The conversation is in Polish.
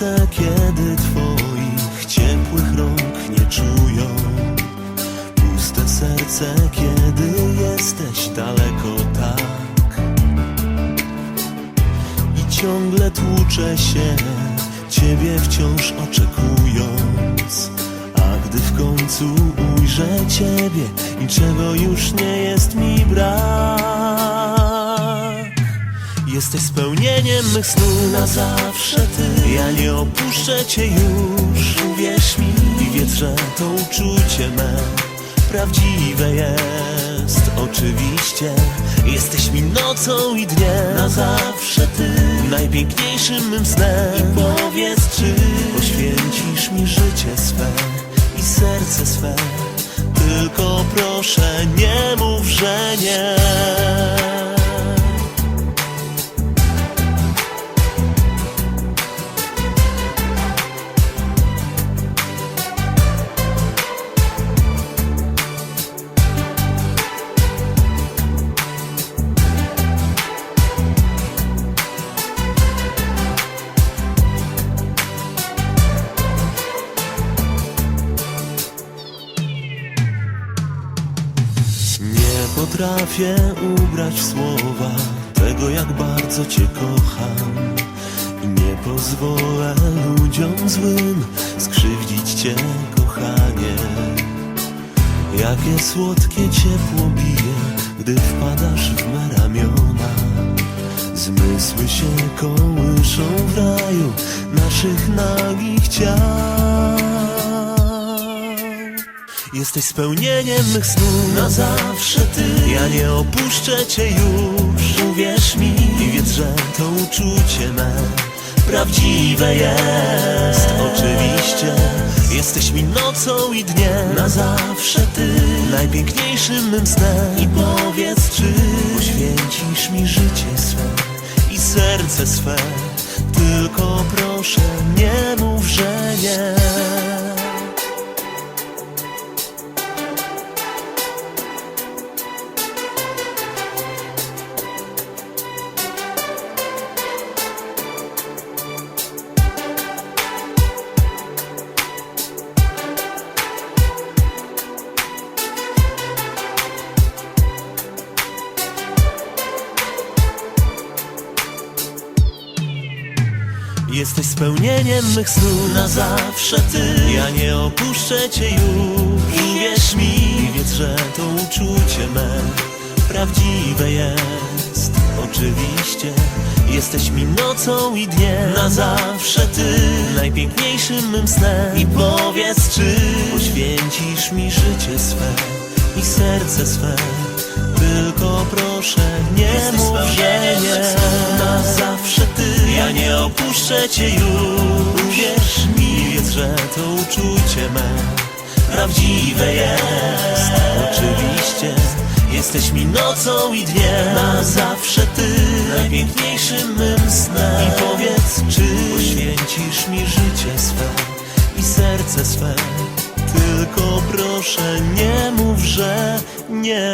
Ręce, kiedy twoich ciepłych rąk nie czują. Puste serce, kiedy jesteś daleko tak. I ciągle tłuczę się, ciebie wciąż oczekując. A gdy w końcu ujrzę ciebie, niczego już nie jest mi brak. Jesteś spełnieniem mych snów na zawsze ty. Ja nie opuszczę cię już, uwierz mi I wiedz, że to uczucie me prawdziwe jest. Oczywiście jesteś mi nocą i dniem. Na zawsze ty. Najpiękniejszym mym snem. I powiedz czy poświęcisz mi życie swe i serce swe. Tylko proszę nie mów, że nie Nie potrafię ubrać słowa tego, jak bardzo Cię kocham. I nie pozwolę ludziom złym skrzywdzić Cię, kochanie. Jakie słodkie ciepło bije, gdy wpadasz w me ramiona. Zmysły się kołyszą w raju naszych nagich ciał. Jesteś spełnieniem mych snów na zawsze ty. Ja nie opuszczę cię już, uwierz mi. I wiedz, że to uczucie me prawdziwe jest. Oczywiście jesteś mi nocą i dniem. Na zawsze ty. Najpiękniejszym mym snem. I powiedz czy poświęcisz mi życie swe i serce swe. Tylko proszę nie mów, że nie Jesteś spełnieniem mych snów na zawsze ty. Ja nie opuszczę cię już. Uwierz mi. I wiedz, że to uczucie me Prawdziwe jest. Oczywiście Jesteś mi nocą i dniem. Na zawsze ty. Najpiękniejszym mym snem. I powiedz czy Poświęcisz mi życie swe I serce swe. Tylko proszę nie mów, że nie. Na zawsze Ja nie opuszczę cię już. Uwierz mi Wiedz, że to uczucie me Prawdziwe jest. Oczywiście Jesteś mi nocą i dniem. Na zawsze ty Najpiękniejszym mym snem. I powiedz czy Poświęcisz mi życie swe I serce swe? Tylko proszę nie mów, że nie